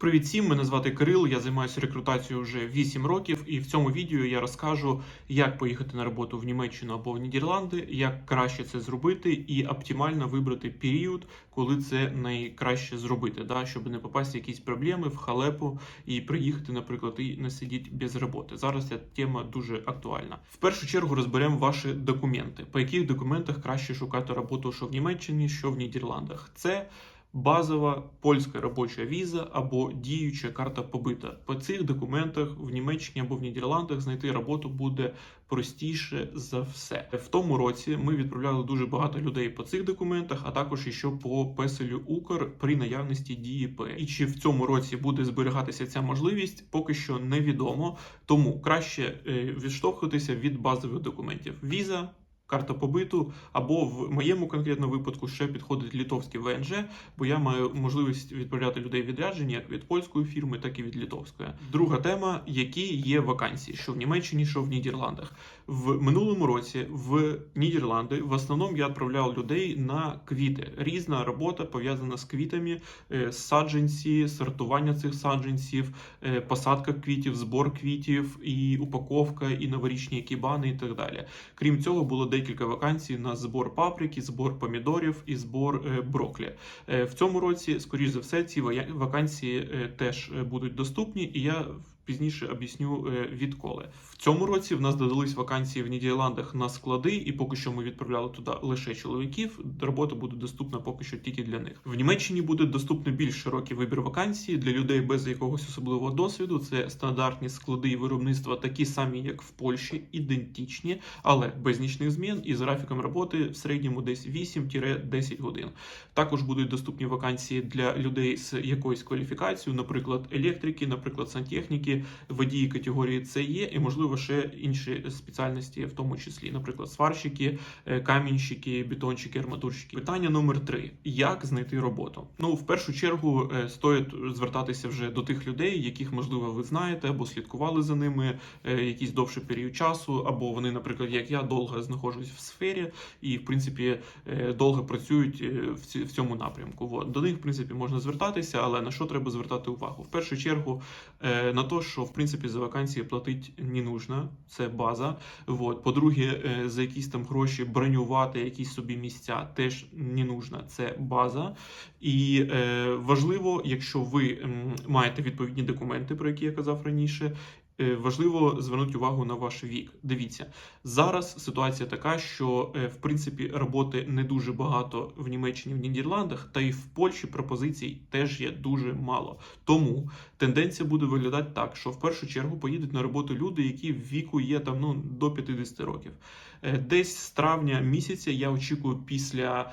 Привіт всім, мене звати Кирил. Я займаюся рекрутацією вже 8 років, і в цьому відео я розкажу, як поїхати на роботу в Німеччину або в Нідерланди, як краще це зробити, і оптимально вибрати період, коли це найкраще зробити, да, щоб не попасти в якісь проблеми в халепу і приїхати, наприклад, і не сидіти без роботи. Зараз ця тема дуже актуальна. В першу чергу розберемо ваші документи, по яких документах краще шукати роботу, що в Німеччині, що в Нідерландах. Це базова польська робоча віза або діюча карта побита. По цих документах в Німеччині або в Нідерландах знайти роботу буде простіше за все. В тому році ми відправляли дуже багато людей по цих документах, а також і що по песелю Укр при наявності дії П. І чи в цьому році буде зберігатися ця можливість, поки що невідомо. Тому краще е, відштовхуватися від базових документів. Віза. Карта побиту, або в моєму конкретному випадку ще підходить літовський ВНЖ, бо я маю можливість відправляти людей відрядження як від польської фірми, так і від літовської. Друга тема: які є вакансії, що в Німеччині, що в Нідерландах. В минулому році в Нідерланди в основному я відправляв людей на квіти. Різна робота пов'язана з квітами, е, саджанці, сортування цих саджанців, е, посадка квітів, збор квітів, і упаковка, і новорічні кібани, і так далі. Крім цього, було декілька вакансій на збор паприки, збор помідорів і збор е, броклі. Е, В цьому році, скоріш за все, ці вакансії е, теж будуть доступні, і я пізніше об'ясню е, відколи. В цьому році в нас додались вакансії в Нідерландах на склади, і поки що ми відправляли туди лише чоловіків. Робота буде доступна поки що тільки для них. В Німеччині буде доступний більш широкий вибір вакансій для людей без якогось особливого досвіду. Це стандартні склади і виробництва, такі самі, як в Польщі, ідентичні, але без нічних змін і з графіком роботи в середньому десь 8-10 годин. Також будуть доступні вакансії для людей з якоюсь кваліфікацією, наприклад, електрики, наприклад, сантехніки, водії категорії С є, і можливо ще інші спеціальності, в тому числі, наприклад, сварщики, е, камінщики, бетонщики, арматурщики. Питання номер три: як знайти роботу? Ну, в першу чергу, е, стоїть звертатися вже до тих людей, яких можливо ви знаєте або слідкували за ними е, якийсь довший період часу, або вони, наприклад, як я, довго знаходжусь в сфері і, в принципі, довго працюють в цьому напрямку. До них, в принципі, можна звертатися, але на що треба звертати увагу? В першу чергу на те, що в принципі за вакансії платити не нужно, це база. Вот. По-друге, е, за якісь там гроші бронювати якісь собі місця теж не нужно, це база. І е, важливо, якщо ви маєте відповідні документи, про які я казав раніше. Е, Важливо звернути увагу на ваш вік. Дивіться, зараз ситуація така, що е, в принципі роботи не дуже багато в Німеччині, в Нідерландах, та й в Польщі пропозицій теж є дуже мало. Тому тенденція буде виглядати так, що в першу чергу поїдуть на роботу люди, які в віку є там ну до 50 років. Е, Десь з травня місяця я очікую після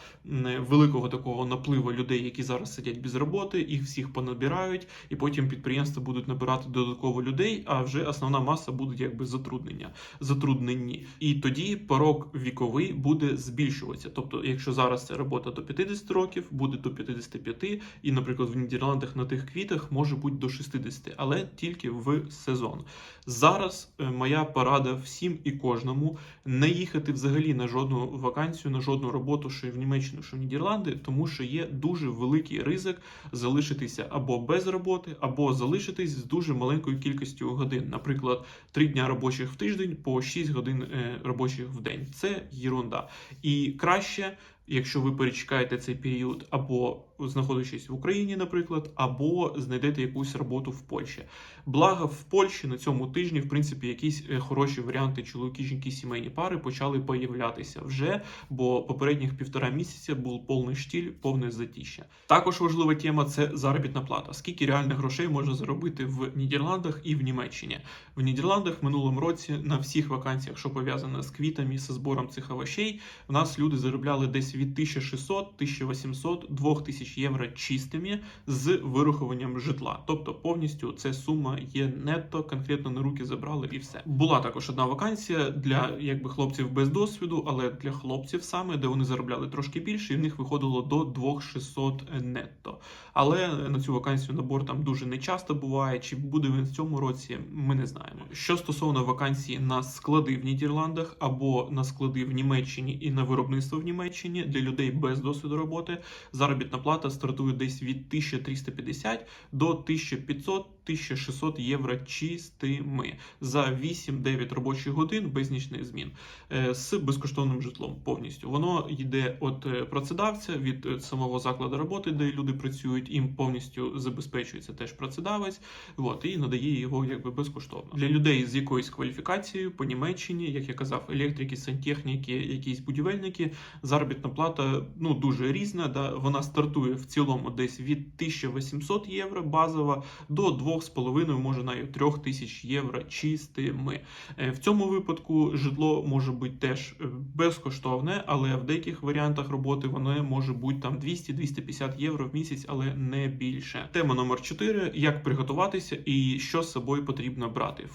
великого такого напливу людей, які зараз сидять без роботи, їх всіх понабирають, і потім підприємства будуть набирати додатково людей. А вже основна маса буде якби затруднення, затруднені. І тоді порог віковий буде збільшуватися. Тобто, якщо зараз це робота до 50 років, буде до 55, і, наприклад, в Нідерландах на тих квітах може бути до 60, але тільки в сезон. Зараз е, моя порада всім і кожному не їхати взагалі на жодну вакансію, на жодну роботу, що в Німеччину, що в Нідерланди, тому що є дуже великий ризик залишитися або без роботи, або залишитись з дуже маленькою кількістю годин. Наприклад, 3 дня робочих в тиждень по 6 годин е, робочих в день. Це єрунда. І краще. Якщо ви перечекаєте цей період, або знаходячись в Україні, наприклад, або знайдете якусь роботу в Польщі. Благо в Польщі на цьому тижні, в принципі, якісь е, хороші варіанти чоловіки, жінки, сімейні пари почали появлятися вже, бо попередніх півтора місяця був повний штіль, повне затіща. Також важлива тема це заробітна плата. Скільки реальних грошей можна заробити в Нідерландах і в Німеччині? В Нідерландах в минулому році на всіх вакансіях, що пов'язано з квітами, зі збором цих овочей, у нас люди заробляли десь від 1600, 1800, 2000 євро чистими з вирахуванням житла. Тобто повністю це сума є нетто, конкретно на руки забрали і все. Була також одна вакансія для якби хлопців без досвіду, але для хлопців саме, де вони заробляли трошки більше, і в них виходило до 2600 нетто. Але на цю вакансію набор там дуже не часто буває. Чи буде він в цьому році, ми не знаємо. Що стосовно вакансій на склади в Нідерландах або на склади в Німеччині і на виробництво в Німеччині для людей без досвіду роботи, заробітна плата стартує десь від 1350 до 1500-1600 євро чистими за 8-9 робочих годин без нічних змін е, з безкоштовним житлом повністю. Воно йде від е, працедавця, від е, самого закладу роботи, де люди працюють, їм повністю забезпечується теж працедавець, от, і надає його якби безкоштовно. Для людей з якоюсь кваліфікацією по Німеччині, як я казав, електрики, сантехніки, якісь будівельники, заробітна плата ну дуже різна. Да? Вона стартує в цілому десь від 1800 євро базова до 2,5, може навіть 3 тисяч євро чистими. Е, В цьому випадку житло може бути теж е, безкоштовне, але в деяких варіантах роботи воно може бути там 200-250 євро в місяць, але не більше. Тема номер 4 як приготуватися і що з собою потрібно брати,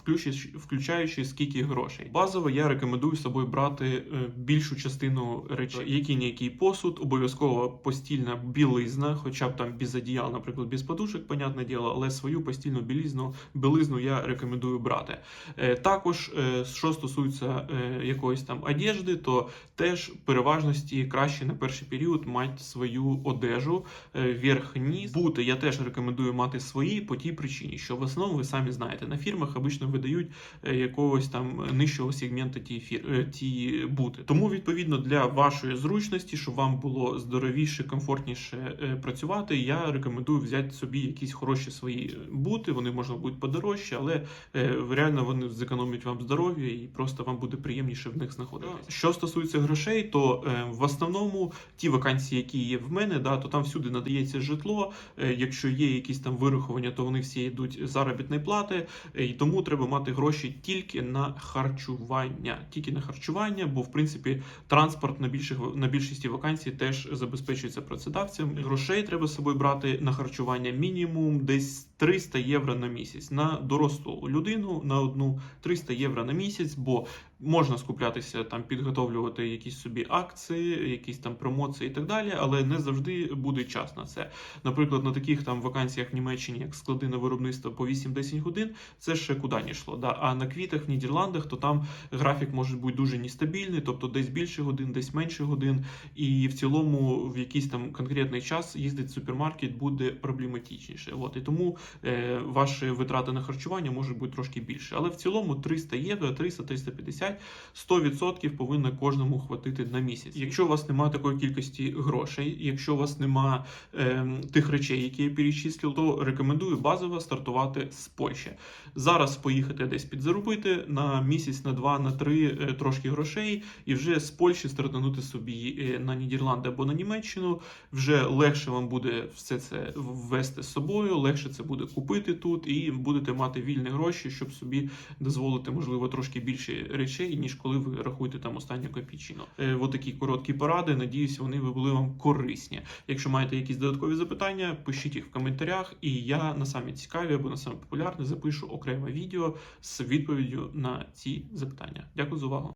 включаючи, скільки грошей. Базово я рекомендую з собою брати е, більшу частину речей, який ніякий посуд, обов'язково постільна білизна, хоча б там без одіял, наприклад, без подушок, понятне діло, але свою постільну білизну, білизну я рекомендую брати. Е, Також, е, що стосується е, якоїсь там одежди, то теж переважності краще на перший період мати свою одежу, верх-низ. Бути я теж рекомендую мати свої по тій причині, що в основному ви самі знаєте, на фірмах обично видають якогось там нижчого сегмента ті фір ті бути. Тому відповідно для вашої зручності, щоб вам було здоровіше, комфортніше е, працювати, я рекомендую взяти собі якісь хороші свої бути. Вони можна будуть подорожчі, але е, реально вони зекономлять вам здоров'я і просто вам буде приємніше в них знаходитися. Що стосується грошей, то е, в основному ті вакансії, які є в мене, да, то там всюди надається житло. Е, Якщо є якісь там вирахування, то вони всі йдуть заробітної плати, е, і тому треба мати гроші тільки на харчування, тільки на харчування, бо в принципі транспорт на більших на більшості вакансій теж забезпечується працедавцем. Грошей треба з собою брати на харчування мінімум десь 300 євро на місяць на дорослу людину на одну 300 євро на місяць, бо можна скуплятися там, підготовлювати якісь собі акції, якісь там промоції і так далі, але не завжди буде час на це. Наприклад, на таких там вакансіях в Німеччині, як склади на виробництво по 8-10 годин, це ще куди не йшло. Да? А на квітах в Нідерландах, то там графік може бути дуже нестабільний, тобто десь більше годин, десь менше годин, і в цілому в якийсь там конкретний час їздити в супермаркет буде проблематичніше. От і тому е, ваші витрати на харчування можуть бути трошки більше. Але в цілому 300 євро, 300-350, 100% повинно кожному хватити на місяць. Якщо у вас немає такої кількості грошей, якщо у вас немає е, тих речей, які я перечислив, то рекомендую базово стартувати з Польщі. Зараз поїхати десь підзаробити на місяць, на два, на три е, трошки грошей, і вже з Польщі стартанути собі е, на Нідерланди або на Німеччину. Вже легше вам буде все це ввести з собою, легше це буде купити тут, і будете мати вільні гроші, щоб собі дозволити, можливо, трошки більше речей, ніж коли ви рахуєте там останню копійчину. Е, от такі короткі поради. Надіюсь, вони були вам корисні. Якщо маєте якісь додаткові запитання, пишіть їх в коментарях, і я на самі цікаві або на саме популярне запишу окреме відео з відповіддю на ці запитання. Дякую за увагу.